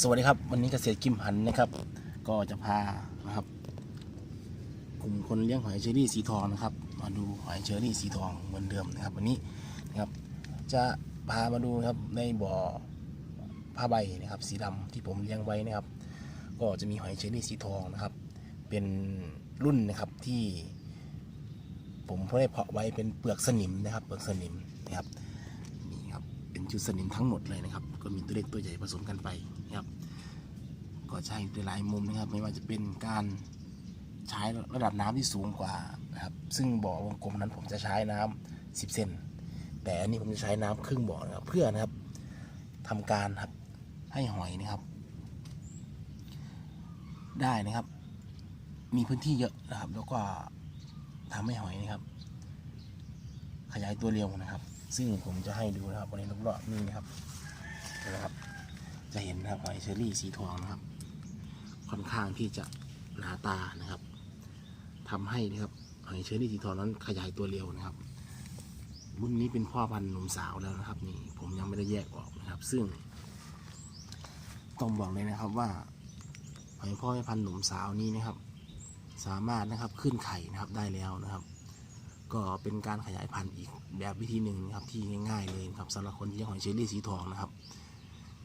สวัสดีครับ วันนี้เกษตรกิมหันนะครับ ก็จะพานะครับกลุ่มคนเลี้ยงหอยเชอรี่สีทองนะครับ มาดูหอยเชอรี่สีทองเหมือนเดิมนะครับ วันนี้นะครับ จะพามาดูนะครับในบ่อผ้าใบนะครับ สีดำที่ผมเลี้ยงไว้นะครับ ก็จะมีหอยเชอรี่สีทองนะครับ เป็นรุ่นนะครับที่ ผมได้เพาะไว้เป็นเปลือกสนิมนะครับ เปลือกสนิมนะครับนี่ครับเป็นชุดสนิมทั้งหมดเลยนะครับ ก็มีตัวเล็กตัวใหญ่ผสมกันไป ก็ใช้ในหลายมุมนะครับ ไม่ว่าจะเป็นการใช้ระดับน้ำที่สูงกว่านะครับ ซึ่งบ่อวงกลมนั้นผมจะใช้น้ำ10 เซนแต่อันนี้ผมจะใช้น้ำครึ่งบ่อนะครับเพื่อนะครับทำการครับให้หอยนะครับ ได้นะครับ มีพื้นที่เยอะนะครับ แล้วก็ทำให้หอยนะครับ ขยายตัวเร็วนะครับ ซึ่งผมจะให้ดูนะครับวันนี้รอบๆนี่นะครับนะครับ จะเห็นนะครับหอยเชอรี่สีทองนะครับ ค่อนข้างที่จะหนาตานะครับทำให้นะครับหอยเชอรี่สีทองนั้นขยายตัวเร็วนะครับ รุ่นนี้เป็นพ่อพันธุ์หนุ่มสาวแล้วนะครับนี่ผมยังไม่ได้แยกออกนะครับ ซึ่งต้องบอกเลยนะครับว่าหอยพ่อพันธุ์หนุ่มสาวนี้นะครับ สามารถนะครับขึ้นไข่นะครับได้แล้วนะครับ ก็เป็นการขยายพันธุ์อีกแบบวิธีหนึ่งนะครับที่ง่าย ๆ เลยครับสำหรับคนที่เลี้ยงหอยเชอรี่สีทองนะครับ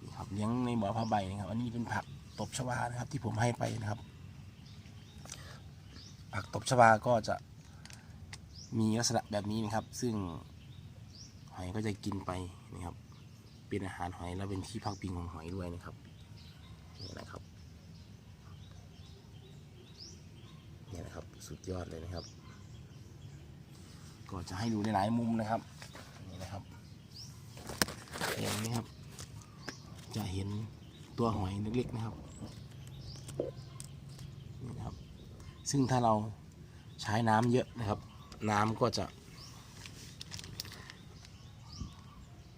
นี่ครับเลี้ยงในบ่อผ้าใบนะครับ อันนี้เป็นผัก ตบชวานะครับ ที่ผมให้ไปนะครับ ผักตบชวาก็จะมีลักษณะแบบนี้นะครับ ซึ่งหอยก็จะกินไปนะครับ เป็นอาหารหอยและเป็นที่พักพิงของหอยด้วยนะครับนี่นะครับนี่นะครับสุดยอดเลยนะครับ ก็จะให้ดูในหลายมุมนะครับนี่นะครับเห็นไหมครับ จะเห็นตัวหอยเล็กๆนะครับ นะครับ ซึ่งถ้าเราใช้น้ำเยอะนะครับ น้ำก็จะ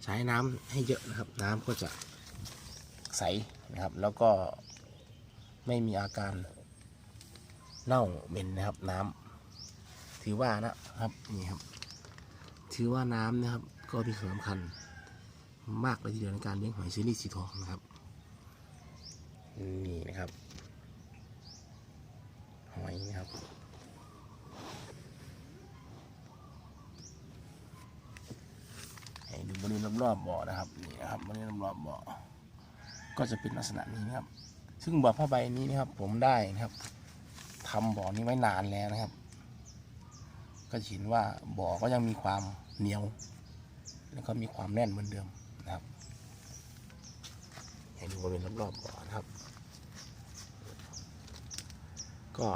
ใช้น้ำให้เยอะนะครับ น้ำก็จะใสนะครับ แล้วก็ไม่มีอาการเน่าเหม็นนะครับ น้ำถือว่านะครับนี่ครับ ถือว่าน้ำนะครับ ก็มีส่วนสำคัญมากเลยทีเดียวในการเลี้ยงหอยเชอรี่สีทองนะครับ นี่นะครับ อยนะครับ ให้ดูบริเวณรอบๆบ่อนะครับนี่นะครับบริเวณรอบๆบ่อก็จะเป็นลักษณะนี้นะครับ ซึ่งบ่อผ้าใบนี้นะครับ ผมได้นะครับทำบ่อนี้ไว้นานแล้วนะครับ ก็เห็นว่าบ่อก็ยังมีความเหนียว แล้วก็มีความแน่นเหมือนเดิมนะครับให้ดูบริเวณรอบๆบ่อนะครับ ก็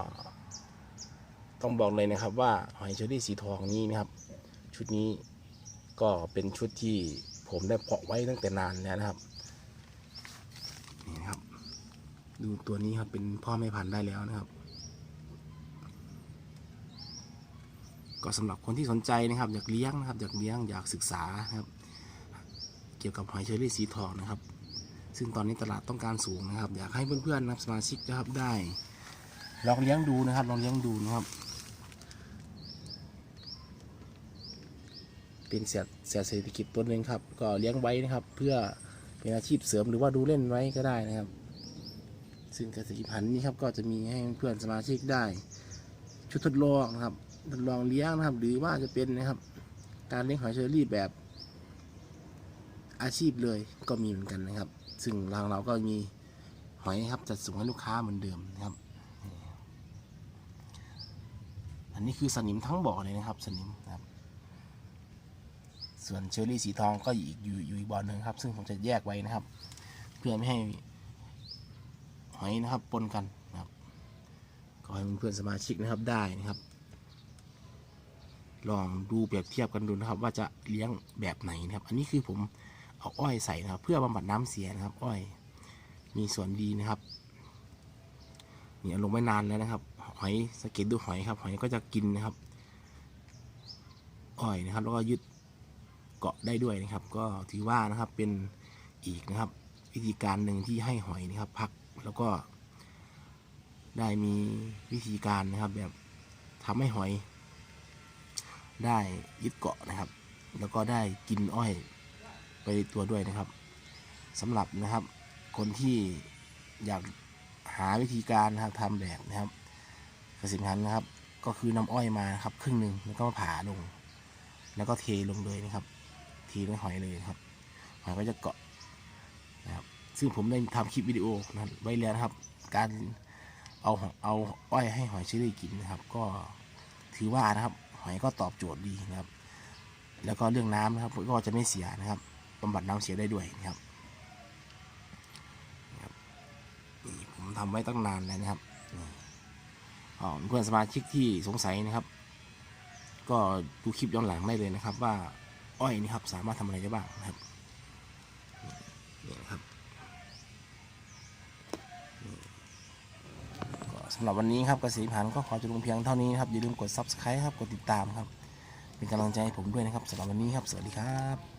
ต้องบอกเลยนะครับว่าหอยเชอรี่สีทองนี้นะครับ ชุดนี้ก็เป็นชุดที่ผมได้เพาะไว้ตั้งแต่นานแล้วนะครับนี่นะครับ ดูตัวนี้ครับเป็นพ่อแม่พันธุ์ได้แล้วนะครับ ก็สำหรับคนที่สนใจนะครับ อยากเลี้ยงนะครับ อยากเลี้ยงอยากศึกษานะครับ เกี่ยวกับหอยเชอรี่สีทองนะครับ ซึ่งตอนนี้ตลาดต้องการสูงนะครับ อยากให้เพื่อนๆนะครับสมาชิกนะครับได้ ลองเลี้ยงดูนะครับ ลองเลี้ยงดูนะครับ เป็นเศษเศษเศรษฐกิจตัวหนึ่งครับ ก็เลี้ยงไว้นะครับ เพื่อเป็นอาชีพเสริมหรือว่าดูเล่นไว้ก็ได้นะครับ ซึ่งเกษตรกิจพันธุ์นี้ครับก็จะมีให้เพื่อนสมาชิกได้ ชุดทดลองนะครับทดลองเลี้ยงนะครับ หรือว่าจะเป็นนะครับ การเลี้ยงหอยเชอรี่แบบอาชีพเลยก็มีเหมือนกันนะครับ ซึ่งทางเราก็มีหอยครับจัดส่งให้ลูกค้าเหมือนเดิมนะครับ อันนี้คือสนิมทั้งบ่อเลยนะครับ สนิมนะครับ ส่วนเชอรี่สีทองก็อีกอยู่อยู่อีกบ่อหนึ่งครับ ซึ่งผมจะแยกไว้นะครับ เพื่อไม่ให้หอยนะครับปนกันนะครับก็ให้เพื่อนสมาชิกนะครับได้นะครับ ลองดูเปรียบเทียบกันดูนะครับ ว่าจะเลี้ยงแบบไหนนะครับ อันนี้คือผมเอาอ้อยใส่นะครับ เพื่อบำบัดน้ำเสียนะครับ อ้อย มีส่วนดีนะครับนี่เอาลงไม่นานแล้วนะครับ หอยสงเก็ตดูหอยครับ หอยก็จะกินนะครับอ้อยนะครับ แล้วก็ยึดเกาะได้ด้วยนะครับ ก็ถือว่านะครับเป็นอีกนะครับ วิธีการหนึ่งที่ให้หอยนะครับ พักแล้วก็ ได้มีวิธีการนะครับ แบบทำให้หอย ได้ยึดเกาะนะครับ แล้วก็ได้กินอ้อยไปตัวด้วยนะครับสำหรับนะครับ คนที่อยากหาวิธีการนะครับทำแบบนะครับ กสิพันธ์นะครับ ก็คือนำอ้อยมาครับ ครึ่งหนึ่งแล้วก็มาผ่าลง แล้วก็เทลงเลยนะครับ เทลงหอยเลยครับหอยก็จะเกาะนะครับซึ่งผมได้ทำคลิปวิดีโอนะไว้แล้วนะครับ การเอาเอาอ้อยให้หอยเชอรี่กินนะครับ ก็ถือว่านะครับ หอยก็ตอบโจทย์ดีนะครับ แล้วก็เรื่องน้ำนะครับก็จะไม่เสียนะครับบำบัดน้ำเสียได้ด้วยนะครับนี่ผมทำไว้ตั้งนานแล้วนะครับ เพื่อนสมาชิกที่สงสัยนะครับ ก็ดูคลิปย้อนหลังได้เลยนะครับ ว่าอ้อยนี่ครับสามารถทำอะไรได้บ้างนะครับนี่นะครับสำหรับวันนี้ครับกระสิพันก็ขอจะลงเพียงเท่านี้นะครับอย่าลืมกด subscribe ครับกดติดตามครับ เป็นกำลังใจให้ผมด้วยนะครับสำหรับวันนี้ครับ สวัสดีครับ